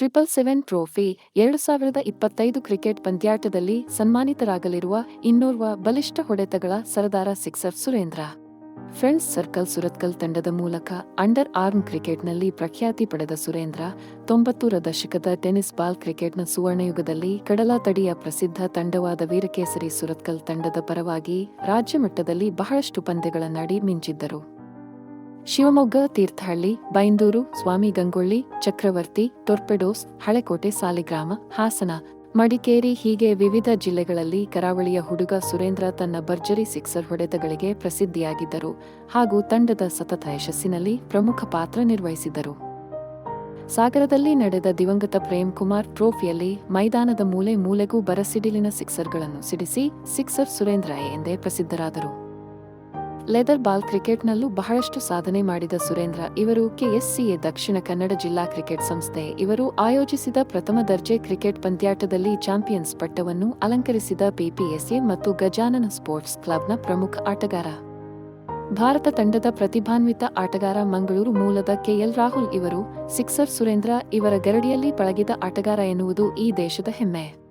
Triple seven trophy ಎರಡು ಸಾವಿರದ ಇಪ್ಪತ್ತೈದು ಕ್ರಿಕೆಟ್ ಪಂದ್ಯಾಟದಲ್ಲಿ ಸನ್ಮಾನಿತರಾಗಲಿರುವ ಇನ್ನೋರ್ವ ಬಲಿಷ್ಠ ಹೊಡೆತಗಳ ಸರದಾರ sixer Surendra. Friends circle Surathkal ತಂಡದ ಮೂಲಕ ಅಂಡರ್ ಆರ್ಮ್ ಕ್ರಿಕೆಟ್ನಲ್ಲಿ ಪ್ರಖ್ಯಾತಿ ಪಡೆದ ಸುರೇಂದ್ರ ತೊಂಬತ್ತೂರ ದಶಕದ ಟೆನಿಸ್ ಬಾಲ್ ಕ್ರಿಕೆಟ್ನ ಸುವರ್ಣಯುಗದಲ್ಲಿ ಕಡಲ ತಡಿಯ ಪ್ರಸಿದ್ಧ ತಂಡವಾದ ವೀರಕೇಸರಿ ಸುರತ್ಕಲ್ ತಂಡದ ಪರವಾಗಿ ರಾಜ್ಯ ಮಟ್ಟದಲ್ಲಿ ಬಹಳಷ್ಟು ಪಂದ್ಯಗಳನ್ನಾಡಿ ಮಿಂಚಿದ್ದರು. ಶಿವಮೊಗ್ಗ, ತೀರ್ಥಹಳ್ಳಿ, ಬೈಂದೂರು, ಸ್ವಾಮಿ ಗಂಗೊಳ್ಳಿ, ಚಕ್ರವರ್ತಿ, ಟೊರ್ಪೆಡೋಸ್, ಹಳೆಕೋಟೆ, ಸಾಲಿಗ್ರಾಮ, ಹಾಸನ, ಮಡಿಕೇರಿ ಹೀಗೆ ವಿವಿಧ ಜಿಲ್ಲೆಗಳಲ್ಲಿ ಕರಾವಳಿಯ ಹುಡುಗ ಸುರೇಂದ್ರ ತನ್ನ ಭರ್ಜರಿ ಸಿಕ್ಸರ್ ಹೊಡೆತಗಳಿಗೆ ಪ್ರಸಿದ್ಧಿಯಾಗಿದ್ದರು ಹಾಗೂ ತಂಡದ ಸತತ ಯಶಸ್ಸಿನಲ್ಲಿ ಪ್ರಮುಖ ಪಾತ್ರ ನಿರ್ವಹಿಸಿದ್ದರು. ಸಾಗರದಲ್ಲಿ ನಡೆದ ದಿವಂಗತ ಪ್ರೇಮ್ ಕುಮಾರ್ ಟ್ರೋಫಿಯಲ್ಲಿ ಮೈದಾನದ ಮೂಲೆ ಮೂಲೆಗೂ ಬರಸಿಡಿಲಿನ ಸಿಕ್ಸರ್ಗಳನ್ನು ಸಿಡಿಸಿ ಸಿಕ್ಸರ್ ಸುರೇಂದ್ರ ಎಂದೇ ಪ್ರಸಿದ್ಧರಾದರು. ಲೆದರ್ ಬಾಲ್ ಕ್ರಿಕೆಟ್ನಲ್ಲೂ ಬಹಳಷ್ಟು ಸಾಧನೆ ಮಾಡಿದ ಸುರೇಂದ್ರ, ಇವರು ಕೆಎಸ್ಸಿಎ ದಕ್ಷಿಣ ಕನ್ನಡ ಜಿಲ್ಲಾ ಕ್ರಿಕೆಟ್ ಸಂಸ್ಥೆ. ಇವರು ಆಯೋಜಿಸಿದ ಪ್ರಥಮ ದರ್ಜೆ ಕ್ರಿಕೆಟ್ ಪಂದ್ಯಾಟದಲ್ಲಿ ಚಾಂಪಿಯನ್ಸ್ ಪಟ್ಟವನ್ನು ಅಲಂಕರಿಸಿದ ಪಿಪಿಎಸ್ಎ ಮತ್ತು ಗಜಾನನ ಸ್ಪೋರ್ಟ್ಸ್ ಕ್ಲಬ್ನ ಪ್ರಮುಖ ಆಟಗಾರ. ಭಾರತ ತಂಡದ ಪ್ರತಿಭಾನ್ವಿತ ಆಟಗಾರ ಮಂಗಳೂರು ಮೂಲದ ಕೆಎಲ್ ರಾಹುಲ್ ಇವರು, ಸಿಕ್ಸರ್ ಸುರೇಂದ್ರ ಇವರ ಗರಡಿಯಲ್ಲಿ ಪಳಗಿದ ಆಟಗಾರ ಎನ್ನುವುದು ಈ ದೇಶದ ಹೆಮ್ಮೆ.